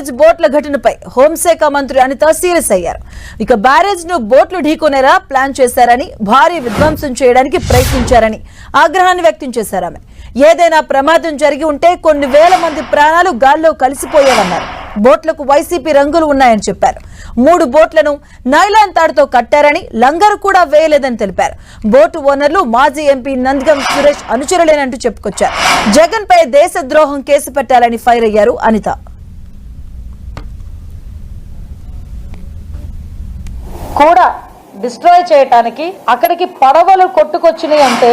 Barrage బోట్ల ఘటనపై హోంశాఖ మంత్రి అనిత సీరియస్ అయ్యారు. ఇక బ్యారేజ్ను బోట్లు ఢీకొనేలా ప్లాన్ చేశారని భారీ విధ్వంసం చేయడానికి ప్రయత్నించారని ఆగ్రహాన్ని వ్యక్తం చేశారు ఆమె. ఏదైనా ప్రమాదం జరిగి ఉంటే కొన్ని వేల మంది ప్రాణాలు గాల్లో కలిసిపోయేవన్నారు. బోట్లకు వైసీపీ రంగులు ఉన్నాయని చెప్పారు. మూడు బోట్లను నైలాన్ తాడుతో కట్టారని లంగరు కూడా వేయలేదని తెలిపారు. బోటు ఓనర్లు మాజీ ఎంపీ నందగం సురేష్ అనుచరులేనంటూ చెప్పుకొచ్చారు. జగన్ పై దేశద్రోహం కేసు పెట్టాలని ఫైర్ అయ్యారు అనిత. కూడా డిస్ట్రాయ్ చేయటానికి అక్కడికి పడవలు కొట్టుకొచ్చినాయి అంటే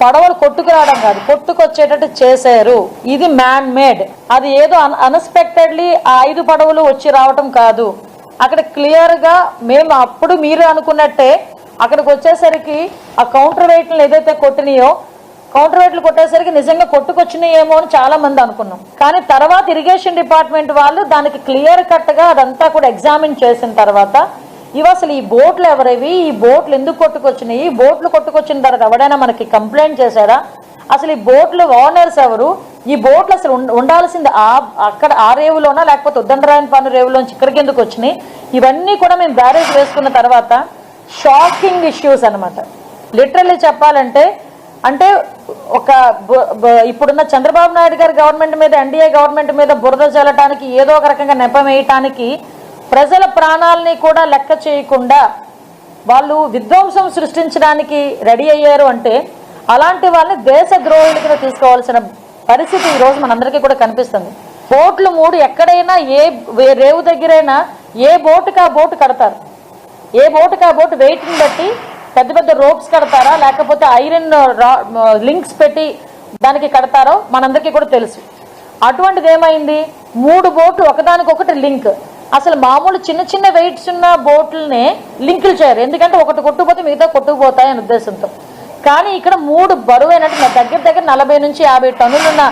పడవలు కొట్టుకురావడం కాదు కొట్టుకొచ్చేటట్టు చేశారు. ఇది మ్యాన్ మేడ్ అది ఏదో అన్ఎక్స్పెక్టెడ్లీ ఆ ఐదు పడవలు వచ్చి రావటం కాదు. అక్కడ క్లియర్గా మేము అప్పుడు మీరు అనుకున్నట్టే అక్కడికి వచ్చేసరికి ఆ కౌంటర్ వెయిట్లు ఏదైతే కొట్టినాయో కౌంటర్ వెయిట్లు కొట్టేసరికి నిజంగా కొట్టుకొచ్చినాయేమో అని చాలా మంది అనుకున్నాం. కానీ తర్వాత ఇరిగేషన్ డిపార్ట్మెంట్ వాళ్ళు దానికి క్లియర్ కట్గా అదంతా కూడా ఎగ్జామిన్ చేసిన తర్వాత ఇవి అసలు ఈ బోట్లు ఎవరివి? ఈ బోట్లు ఎందుకు కొట్టుకొచ్చినాయి? ఈ బోట్లు కొట్టుకొచ్చిన తర్వాత ఎవడైనా మనకి కంప్లైంట్ చేశారా? అసలు ఈ బోట్లు ఓనర్స్ ఎవరు? ఈ బోట్లు అసలు ఉండాల్సింది ఆ అక్కడ ఆ రేవులోనా లేకపోతే ఉద్దండరాయన పన్ను రేవులోంచి ఇక్కడికి ఎందుకు వచ్చినాయి? ఇవన్నీ కూడా మేము బ్యారేజ్ వేసుకున్న తర్వాత షాకింగ్ ఇష్యూస్ అన్నమాట. లిటరల్లీ చెప్పాలంటే అంటే ఒక ఇప్పుడున్న చంద్రబాబు నాయుడు గారి గవర్నమెంట్ మీద ఎన్డీఏ గవర్నమెంట్ మీద బురద చల్లటానికి ఏదో ఒక రకంగా నెపం వేయటానికి ప్రజల ప్రాణాలని కూడా లెక్క చేయకుండా వాళ్ళు విధ్వంసం సృష్టించడానికి రెడీ అయ్యారు అంటే అలాంటి వాళ్ళని దేశ ద్రోహుల కింద తీసుకోవాల్సిన పరిస్థితి ఈ రోజు మనందరికీ కూడా కనిపిస్తుంది. బోట్లు మూడు ఎక్కడైనా ఏ వే- రేవు దగ్గరైనా ఏ బోటుకి ఆ బోటు కడతారు. ఏ బోటుకి ఆ బోటు వెయిట్ని బట్టి పెద్ద పెద్ద రోప్స్ కడతారా లేకపోతే ఐరన్ లింక్స్ పెట్టి దానికి కడతారో మనందరికీ కూడా తెలుసు. అటువంటిది ఏమైంది? మూడు బోట్లు ఒకదానికొకటి లింక్. అసలు మామూలు చిన్న చిన్న వెయిట్స్ ఉన్న బోట్లనే లింకులు చేయరు. ఎందుకంటే ఒకటి కొట్టుకుపోతే మిగతా కొట్టుకుపోతాయి అనే ఉద్దేశంతో. కానీ ఇక్కడ మూడు బరువైనట్టు నా దగ్గర దగ్గర నలభై నుంచి యాభై టన్నులున్న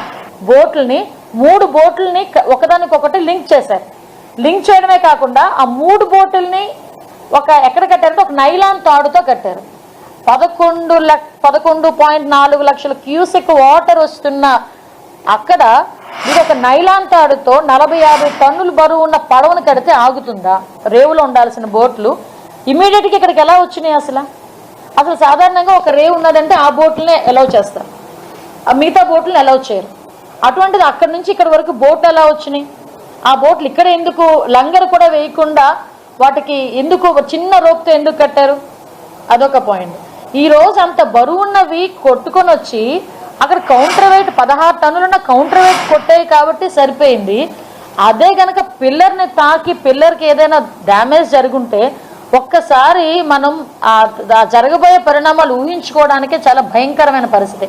బోట్లని మూడు బోట్లని ఒకదానికొకటి లింక్ చేశారు. లింక్ చేయడమే కాకుండా ఆ మూడు బోట్లని ఒక ఎక్కడ కట్టారంటే ఒక నైలాన్ తాడుతో కట్టారు. పదకొండు లక్ పదకొండు పాయింట్ నాలుగు లక్షల క్యూసెక్ వాటర్ వస్తున్న అక్కడ మీరు ఒక నైలాన్ తాడుతో నలభై యాభై టన్నులు బరువు ఉన్న పడవను కడితే ఆగుతుందా? రేవులో ఉండాల్సిన బోట్లు ఇమీడియట్గా ఇక్కడికి ఎలా వచ్చినాయి అసలు? అసలు సాధారణంగా ఒక రేవు ఉన్నదంటే ఆ బోట్లనే అలౌ చేస్తారు. ఆ మిగతా బోట్లను అలౌ చేయరు. అటువంటిది అక్కడి నుంచి ఇక్కడ వరకు బోట్లు ఎలా వచ్చినాయి? ఆ బోట్లు ఇక్కడ ఎందుకు లంగర్ కూడా వేయకుండా వాటికి ఎందుకు ఒక చిన్న రోప్తో ఎందుకు కట్టారు? అదొక పాయింట్ ఈ రోజు అంత బరువున్నవి కొట్టుకొని వచ్చి అక్కడ కౌంటర్ వెయిట్ పదహారు టన్నులున్న కౌంటర్ వెయిట్ కొట్టాయి కాబట్టి సరిపోయింది. అదే గనక పిల్లర్ని తాకి పిల్లర్కి ఏదైనా డ్యామేజ్ జరుగుంటే ఒక్కసారి మనం జరగబోయే పరిణామాలు ఊహించుకోవడానికే చాలా భయంకరమైన పరిస్థితి.